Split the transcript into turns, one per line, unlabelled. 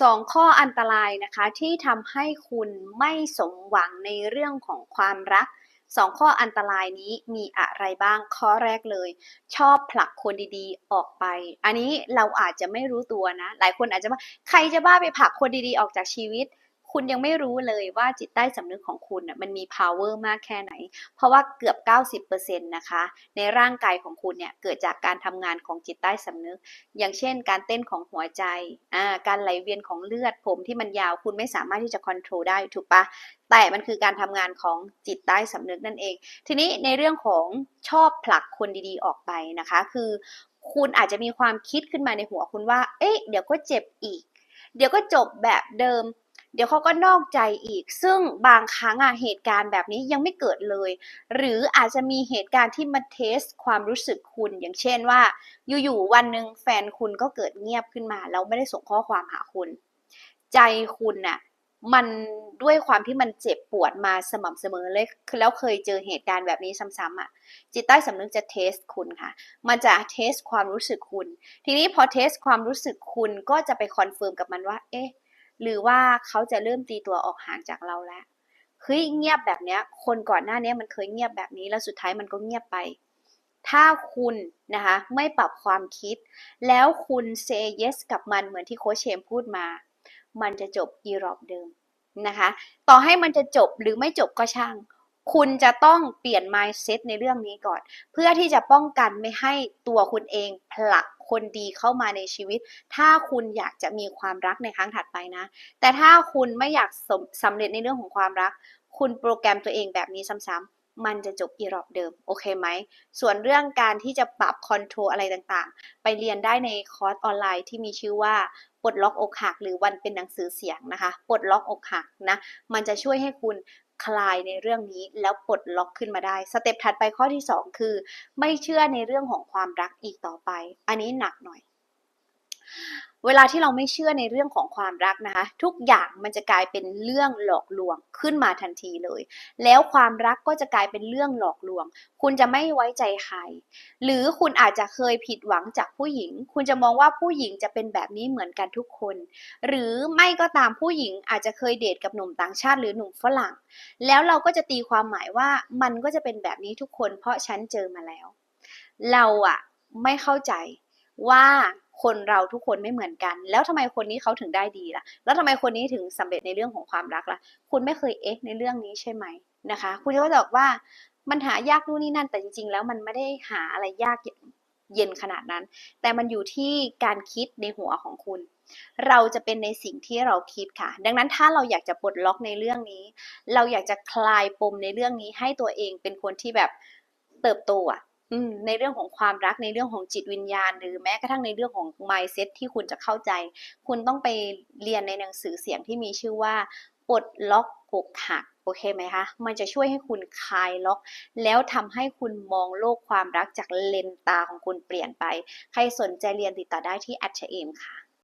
สองข้ออันตรายนะคะที่ทำให้คุณไม่สมหวังในเรื่องของความรักสองข้ออันตรายนี้มีอะไรบ้าง ข้อแรกเลย ชอบผลักคนดีๆออกไป อันนี้เราอาจจะไม่รู้ตัวนะ หลายคนอาจจะว่าใครจะบ้าไปผลักคนดีๆออกจากชีวิต คุณยังไม่รู้เลยว่าจิตใต้สำนึกของคุณน่ะมันมี power มากแค่ไหน เพราะว่าเกือบ 90%นะคะ ในร่างกายของคุณเนี่ยเกิดจากการทำงานของจิตใต้สำนึก อย่างเช่น การเต้นของหัวใจ การไหลเวียนของเลือดผมที่มันยาวคุณไม่สามารถที่จะควบคุมได้ถูกปะแต่มันคือการทำงานของจิตใต้สำนึกนั่นเอง ทีนี้ในเรื่องของชอบผลักคนดีๆออกไปนะคะ คือ คุณอาจจะมีความคิดขึ้นมาในหัวคุณว่า เอ๊ะ เดี๋ยวก็เจ็บอีก เดี๋ยวก็จบแบบเดิม เดี๋ยวเขาก็นอกใจอีก ซึ่งบางครั้งอะเหตุการณ์แบบนี้ยังไม่เกิดเลย หรืออาจจะมีเหตุการณ์ที่มาเทสความรู้สึกคุณ อย่างเช่นว่า อยู่ๆวันหนึ่งแฟนคุณก็เกิดเงียบขึ้นมาแล้วไม่ได้ส่งข้อความหาคุณ ใจคุณน่ะมันด้วยความที่มันเจ็บปวดมาสม่ำเสมอเลยแล้วเคยเจอเหตุการณ์แบบนี้ซ้ำๆอะ จิตใต้สำนึกจะเทสคุณค่ะ มันจะเทสความรู้สึกคุณ ทีนี้พอเทสความรู้สึกคุณก็จะไปคอนเฟิร์มกับมันว่า เอ๊ะ หรือว่าเขาจะเริ่มตีตัวออกห่างจากเราแล้วเฮ้ยเงียบแบบเนี้ย คนก่อนหน้านี้มันเคยเงียบแบบนี้แล้วสุดท้ายมันก็เงียบไป ถ้าคุณนะคะไม่ปรับความคิด แล้วคุณเซเยสกับมันเหมือนที่โค้ชเชมพูดมา มันจะจบอีรอบเดิมนะคะ ต่อให้มันจะจบหรือไม่จบก็ช่าง คุณจะต้องเปลี่ยน mindset ในเรื่องนี้ก่อน เพื่อที่จะป้องกันไม่ให้ตัวคุณเองผลักคนดีเข้ามาในชีวิต ถ้าคุณอยากจะมีความรักในครั้งถัดไปนะ แต่ถ้าคุณไม่อยากสำเร็จในเรื่องของความรัก คุณโปรแกรมตัวเองแบบนี้ซ้ำๆ มันจะจบอีรอบเดิม โอเคไหม ส่วนเรื่องการที่จะปรับคอนโทรลอะไรต่างๆ ไปเรียนได้ในคอร์สออนไลน์ที่มีชื่อว่าปลดล็อกอกหักหรือวันเป็นหนังสือเสียงนะคะปลดล็อกอกหักนะ มันจะช่วยให้คุณคลายในเรื่องนี้แล้วปลดล็อกขึ้นมาได้ สเต็ปถัดไปข้อที่ 2 คือ ไม่เชื่อในเรื่องของความรักอีกต่อไป อันนี้หนักหน่อย เวลาที่เราไม่เชื่อในเรื่องของความรักนะคะ ทุกอย่างมันจะกลายเป็นเรื่องหลอกลวงขึ้นมาทันทีเลย แล้วความรักก็จะกลายเป็นเรื่องหลอกลวง คุณจะไม่ไว้ใจใคร หรือคุณอาจจะเคยผิดหวังจากผู้หญิง คุณจะมองว่าผู้หญิงจะเป็นแบบนี้เหมือนกันทุกคน หรือไม่ก็ตามผู้หญิงอาจจะเคยเดทกับหนุ่มต่างชาติหรือหนุ่มฝรั่ง แล้วเราก็จะตีความหมายว่ามันก็จะเป็นแบบนี้ทุกคน เพราะฉันเจอมาแล้ว เราอะไม่เข้าใจ ว่าคนเราทุกคนไม่เหมือนกัน แล้วทำไมคนนี้เขาถึงได้ดีล่ะ แล้วทำไมคนนี้ถึงสำเร็จในเรื่องของความรักล่ะ คุณไม่เคยเอ๊ะในเรื่องนี้ใช่ไหมนะคะ คุณก็จะบอกว่ามันหายากนู่นนี่นั่นแต่จริงๆ แล้วมันไม่ได้หาอะไรยากเย็นขนาดนั้น แต่มันอยู่ที่การคิดในหัวของคุณ เราจะเป็นในสิ่งที่เราคิดค่ะ ดังนั้นถ้าเราอยากจะปลดล็อกในเรื่องนี้ เราอยากจะคลายปมในเรื่องนี้ให้ตัวเองเป็นคนที่แบบเติบโตอะ ในเรื่องของความรักในเรื่องของจิตวิญญาณ หรือแม้กระทั่งในเรื่องของ mindset ที่คุณจะเข้าใจ คุณต้องไปเรียนในหนังสือเสียงที่มีชื่อว่าปลดล็อกอกหักโอเคไหมคะ มันจะช่วยให้คุณคลายล็อก แล้วทำให้คุณมองโลกความรักจากเลนตาของคุณเปลี่ยนไป ใครสนใจเรียนติดต่อได้ที่แอดเชเอมค่ะ